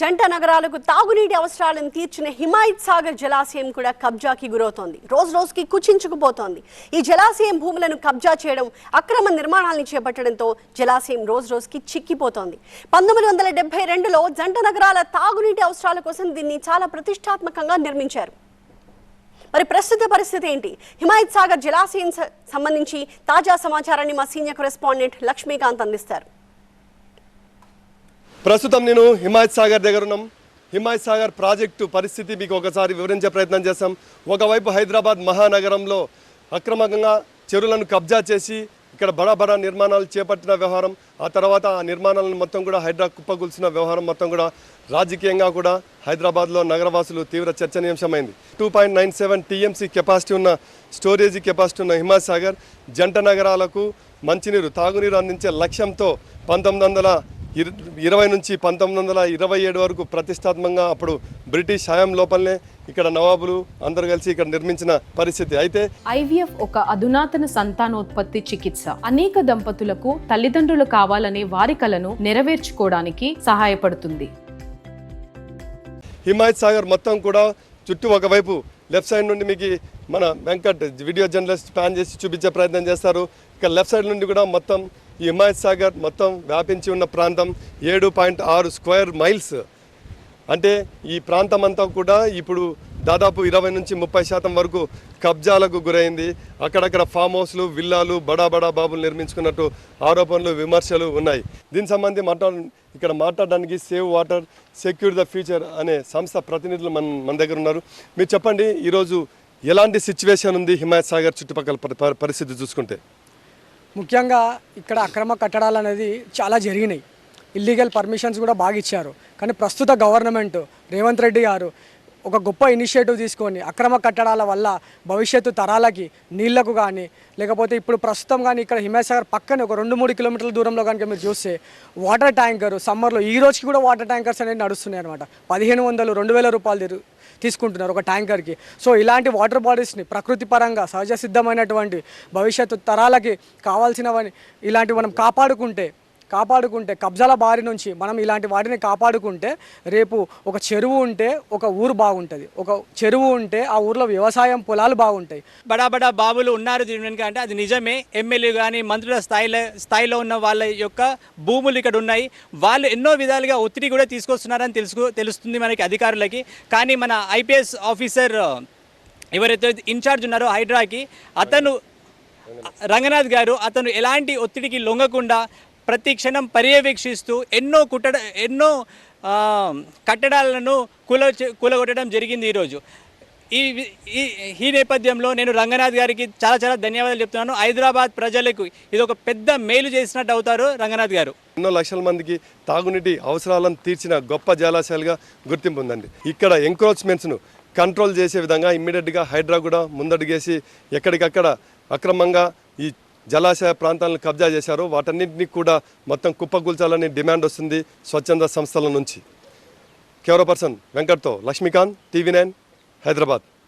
జంట నగరాలకు తాగునీటి అవసరాలను తీర్చిన హిమాయత్ సాగర్ జలాశయం కూడా కబ్జాకి గురవుతోంది. రోజు రోజుకి కుచించుకుపోతోంది. ఈ జలాశయం భూములను కబ్జా చేయడం అక్రమ నిర్మాణాలను చేపట్టడంతో జలాశయం రోజు రోజుకి చిక్కిపోతోంది. పంతొమ్మిది వందల డెబ్బై రెండులో జంట నగరాల తాగునీటి అవసరాల కోసం దీన్ని చాలా ప్రతిష్టాత్మకంగా నిర్మించారు. మరి ప్రస్తుత పరిస్థితి ఏంటి? హిమాయత్ సాగర్ జలాశయం సంబంధించి తాజా సమాచారాన్ని మా సీనియర్ కరెస్పాండెంట్ లక్ష్మీకాంత్ అందిస్తారు. ప్రస్తుతం నేను హిమాయత్ సాగర్ దగ్గర ఉన్నాం. హిమాయత్ సాగర్ ప్రాజెక్టు పరిస్థితి మీకు ఒకసారి వివరించే ప్రయత్నం చేస్తాం ఒకవైపు హైదరాబాద్ మహానగరంలో అక్రమంగా చెరువులను కబ్జా చేసి ఇక్కడ బడా బడా నిర్మాణాలు చేపట్టిన వ్యవహారం ఆ తర్వాత ఆ నిర్మాణాలను మొత్తం కూడా హైడ్రా కుప్పగొల్చిన వ్యవహారం మొత్తం కూడా రాజకీయంగా కూడా హైదరాబాద్లో నగరవాసులు తీవ్ర చర్చనీయాంశమైంది. Two point nine seven TMC capacity ఉన్న స్టోరేజీ కెపాసిటీ ఉన్న హిమాయత్ సాగర్ జంట నగరాలకు మంచినీరు తాగునీరు అందించే లక్ష్యంతో పంతొమ్మిది వందల ఇరవై నుంచి పంతొమ్మిది వందల ఇరవై ఏడు వరకు ప్రతిష్టాత్మకంగా అప్పుడు బ్రిటిష్ హయాం లోపలనే ఇక్కడ నవాబులు అందరూ కలిసి ఇక్కడ నిర్మించిన పరిస్థితి. అయితే ఐవీఎఫ్ ఒక అధునాతన సంతానోత్పత్తి చికిత్స. అనేక దంపతులకు తల్లిదండ్రులు కావాలనే వారి కలను నెరవేర్చుకోవడానికి సహాయపడుతుంది. హిమాయత్ సాగర్ మొత్తం కూడా చుట్టూ ఒకవైపు లెఫ్ట్ సైడ్ నుండి మీకు మన వెంకట్ వీడియో జర్నలిస్ట్ ప్యాన్ చేసి చూపించే ప్రయత్నం చేస్తారు. ఇక లెఫ్ట్ సైడ్ నుండి కూడా మొత్తం ఈ హిమాయత్ సాగర్ మొత్తం వ్యాపించి ఉన్న ప్రాంతం ఏడు పాయింట్ ఆరు స్క్వేర్ మైల్స్. అంటే ఈ ప్రాంతం అంతా కూడా ఇప్పుడు దాదాపు ఇరవై నుంచి ముప్పై శాతం వరకు కబ్జాలకు గురైంది. అక్కడక్కడ ఫామ్ హౌస్లు విల్లాలు బడా బడా బాబులు నిర్మించుకున్నట్టు ఆరోపణలు విమర్శలు ఉన్నాయి. దీనికి సంబంధించి మాట్లా ఇక్కడ మాట్లాడడానికి save water secure the future అనే సంస్థ ప్రతినిధులు మన మన దగ్గర ఉన్నారు. మీరు చెప్పండి ఈరోజు ఎలాంటి సిచ్యువేషన్ ఉంది హిమాయత్ సాగర్ చుట్టుపక్కల పరిస్థితి చూసుకుంటే? ముఖ్యంగా ఇక్కడ అక్రమ కట్టడాలు అనేది చాలా జరిగినాయి. ఇల్లీగల్ పర్మిషన్స్ కూడా బాగా ఇచ్చారు. కానీ ప్రస్తుత గవర్నమెంట్ రేవంత్ రెడ్డి గారు ఒక గొప్ప ఇనిషియేటివ్ తీసుకొని అక్రమ కట్టడాల వల్ల భవిష్యత్తు తరాలకి నీళ్ళకు కానీ లేకపోతే ఇప్పుడు ప్రస్తుతం కానీ ఇక్కడ హిమాయసాగర్ పక్కనే ఒక రెండు మూడు కిలోమీటర్ల దూరంలో కనుక మీరు చూస్తే వాటర్ ట్యాంకర్ సమ్మర్లో ఈ రోజుకి కూడా వాటర్ ట్యాంకర్స్ అనేవి నడుస్తున్నాయి అనమాట పదిహేను వందలు రెండు వేల రూపాయలు తీసుకుంటున్నారు ఒక ట్యాంకర్కి. సో ఇలాంటి వాటర్ బాడీస్ని ప్రకృతి పరంగా సహజ సిద్ధమైనటువంటి భవిష్యత్తు తరాలకి కావాల్సినవని ఇలాంటివి మనం కాపాడుకుంటే కాపాడుకుంటే కబ్జాల బారి నుంచి మనం ఇలాంటి వాటిని కాపాడుకుంటే రేపు ఒక చెరువు ఉంటే ఒక ఊరు బాగుంటుంది. ఒక చెరువు ఉంటే ఆ ఊర్లో వ్యవసాయం పొలాలు బాగుంటాయి. బడా బడా బాబులు ఉన్నారు దీని వెనుక అంటే అది నిజమే. ఎమ్మెల్యే కానీ మంత్రుల స్థాయిలో స్థాయిలో ఉన్న వాళ్ళ యొక్క భూములు ఇక్కడ ఉన్నాయి. వాళ్ళు ఎన్నో విధాలుగా ఒత్తిడి కూడా తీసుకొస్తున్నారని తెలుసు తెలుస్తుంది మనకి అధికారులకి. కానీ మన ఐపీఎస్ ఆఫీసర్ ఎవరైతే ఇన్ఛార్జ్ ఉన్నారో హైడ్రాకి అతను రంగనాథ్ గారు అతను ఎలాంటి ఒత్తిడికి లొంగకుండా ప్రతి క్షణం పర్యవేక్షిస్తూ ఎన్నో కుట్టడ ఎన్నో కట్టడాలను కూల కూలగొట్టడం జరిగింది ఈరోజు ఈ ఈ ఈ నేపథ్యంలో నేను రంగనాథ్ గారికి చాలా చాలా ధన్యవాదాలు చెప్తున్నాను. హైదరాబాద్ ప్రజలకు ఇది ఒక పెద్ద మేలు చేసినట్టు అవుతారు రంగనాథ్ గారు. ఎన్నో లక్షల మందికి తాగునీటి అవసరాలను తీర్చిన గొప్ప జలాశయాలుగా గుర్తింపు ఉందండి. ఇక్కడ ఎంక్రోచ్మెంట్స్ను కంట్రోల్ చేసే విధంగా ఇమ్మీడియట్గా హైడ్రా కూడా ముందడుగేసి ఎక్కడికక్కడ అక్రమంగా ఈ జలాశయ ప్రాంతాలను కబ్జా చేశారు. వాటన్నింటినీ కూడా మొత్తం కుప్పకూల్చాలని డిమాండ్ వస్తుంది స్వచ్ఛంద సంస్థల నుంచి. కెమెరా పర్సన్ వెంకట్తో లక్ష్మీకాంత్ టీవీ నైన్ హైదరాబాద్.